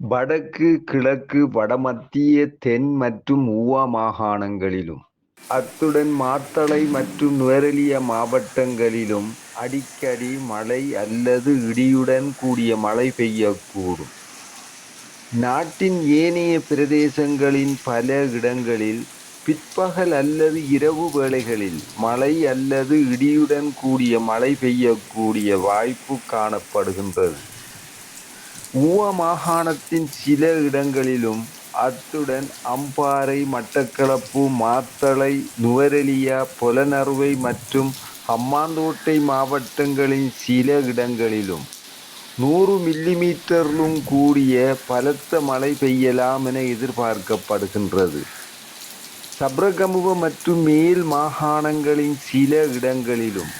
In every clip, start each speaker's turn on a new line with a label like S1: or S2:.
S1: வடக்கு, கிழக்கு, வடமத்திய, தென் மற்றும் ஊவா மாகாணங்களிலும், அத்துடன் மாத்தளை மற்றும் நுவரெலியா மாவட்டங்களிலும் அடிக்கடி மழை அல்லது இடியுடன் கூடிய மழை பெய்யக்கூடும். நாட்டின் ஏனைய பிரதேசங்களின் பல இடங்களில் பிற்பகல் அல்லது இரவு வேளைகளில் மழை அல்லது இடியுடன் கூடிய மழை பெய்யக்கூடிய வாய்ப்பு காணப்படுகின்றது. உவ மாகாணத்தின் சில இடங்களிலும், அத்துடன் அம்பாறை, மட்டக்களப்பு, மாத்தளை, நுவரெலியா, பொலனறுவை மற்றும் ஹம்பாந்தோட்டை மாவட்டங்களின் சில இடங்களிலும் நூறு மில்லிமீட்டரிலும் கூடிய பலத்த மழை பெய்யலாம் என எதிர்பார்க்கப்படுகின்றது. சப்ரகமுவ மற்றும் மேல் மாகாணங்களின் சில இடங்களிலும்,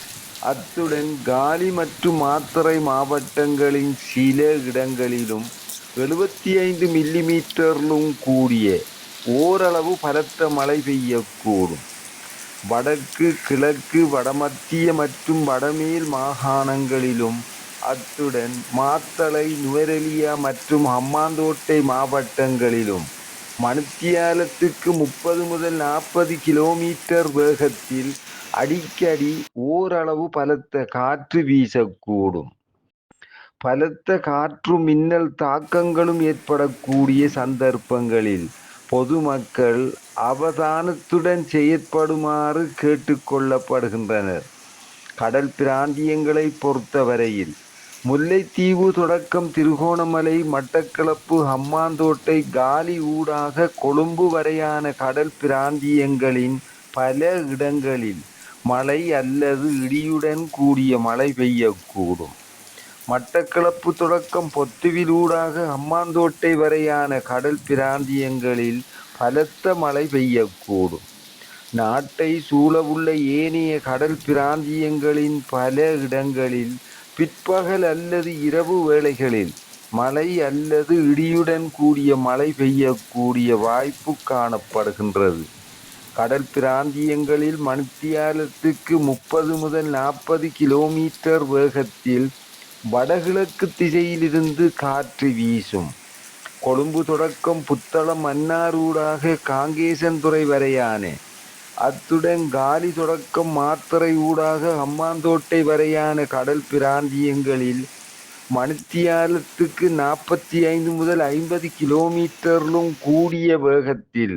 S1: அத்துடன் காலி மற்றும் மாத்தறை மாவட்டங்களின் சில இடங்களிலும் எழுபத்தி ஐந்து மில்லிமீட்டரிலும் கூடிய ஓரளவு பலத்த மழை பெய்யக்கூடும். வடக்கு, கிழக்கு, வடமத்திய மற்றும் வடமேல் மாகாணங்களிலும், அத்துடன் மாத்தளை, நுவரெலியா மற்றும் அம்மாந்தோட்டை மாவட்டங்களிலும் மணித்தியாலத்துக்கு முப்பது முதல் நாற்பது கிலோமீட்டர் வேகத்தில் அடிக்கடி ஓரளவு பலத்த காற்று வீசக்கூடும். பலத்த காற்று மின்னல் தாக்கங்களும் ஏற்படக்கூடிய சந்தர்ப்பங்களில் பொதுமக்கள் அவதானத்துடன் செயற்படுமாறு கேட்டுக்கொள்ளப்படுகின்றனர் கடல் பிராந்தியங்களை பொறுத்தவரையில் முல்லைத்தீவு தொடக்கம் திருகோணமலை, மட்டக்களப்பு, ஹம்மாந்தோட்டை காலி ஊடாக கொழும்பு வரையான கடல் பிராந்தியங்களின் பல இடங்களில் மழை அல்லது இடியுடன் கூடிய மழை பெய்யக்கூடும். மட்டக்களப்பு தொடக்கம் பொத்துவிலூடாக அம்மாந்தோட்டை வரையான கடல் பிராந்தியங்களில் பலத்த மழை பெய்யக்கூடும். நாட்டை சூழவுள்ள ஏனைய கடல் பிராந்தியங்களின் பல இடங்களில் பிற்பகல் அல்லது இரவு வேளைகளில் மழை அல்லது இடியுடன் கூடிய மழை பெய்யக்கூடிய வாய்ப்பு காணப்படுகின்றது. கடல் பிராந்தியங்களில் மணித்தியாலத்துக்கு முப்பது முதல் நாற்பது கிலோமீட்டர் வேகத்தில் வடகிழக்கு திசையிலிருந்து காற்று வீசும். கொழும்பு தொடக்கம் புத்தளம், மன்னார் ஊடாக காங்கேசன்துறை வரையான, அத்துடன் காலி தொடக்கம் மாத்தறை ஊடாக அம்மாந்தோட்டை வரையான கடல் பிராந்தியங்களில் மணித்தியாலத்துக்கு நாற்பத்தி ஐந்து முதல் ஐம்பது கிலோமீட்டரிலும் கூடிய வேகத்தில்